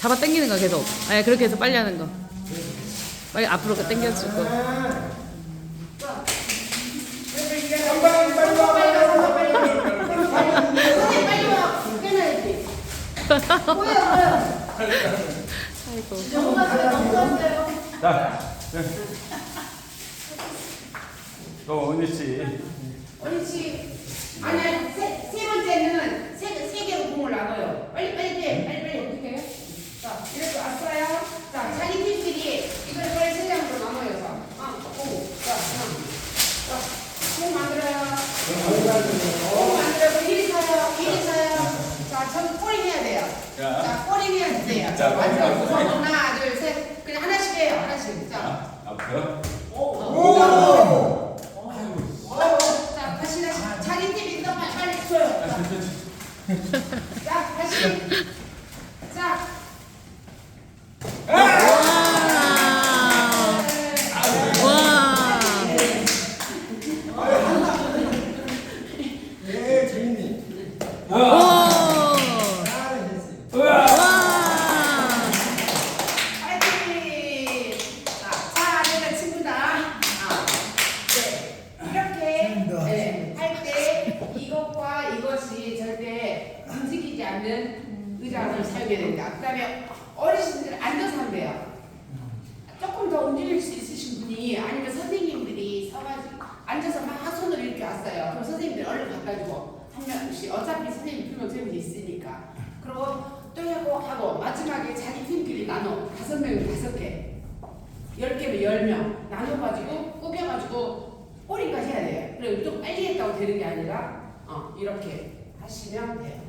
잡아 당기는 거 계속. 아, 그렇게 해서 빨리 하는 거. 빨리 앞으로 그. 아이고. 너무 왔어요. 자, 또 은희 씨. 옳지. 아니, 아니, 세, 세 번째는 세, 세 개로 공을 나눠요. 빨리, 빨리 해. 빨리, 빨리. 어떻게 해요? 자, 이렇게 왔어요. 자, 자기 팀끼리 이걸 빨리 세 장으로 나눠요. 자, 아, 공. 자, 하나. 자, 공 만들어요. 공전 꼬링 해야 돼요. 자. 자, 꼬링 해야 돼요. 자, 자, 완전 꼬링. 구성 하나, 둘, 셋. 그냥 하나씩 해요. 하나씩. 자. 자, 다시 다시 자기 팀 인더 빨리 줘요. 자, 자, 다시. 와. 파이팅! 자, 자, 내가 친구다. 아, 네, 이렇게 네, 할 때 이것과 이것이 절대 움직이지 않는 의자를 사용해야 됩니다. 그 다음에 어르신들 앉아서 돼요. 조금 더 움직일 수 있으신 분이 아니면 선생님들이 서가지고 앉아서 막 손으로 이렇게 왔어요. 그럼 선생님들 얼른 바꿔주고 어차피 선생님 두명 세면 있으니까. 그리고 또 하고 하고 마지막에 자기 팀끼리 나눠 다섯 명이 다섯 개, 열 개면 열 명 나눠가지고 꾸겨가지고 꼬리까지 해야 돼요. 그리고 좀 빨리 했다고 되는 게 아니라 어, 이렇게 하시면 돼요.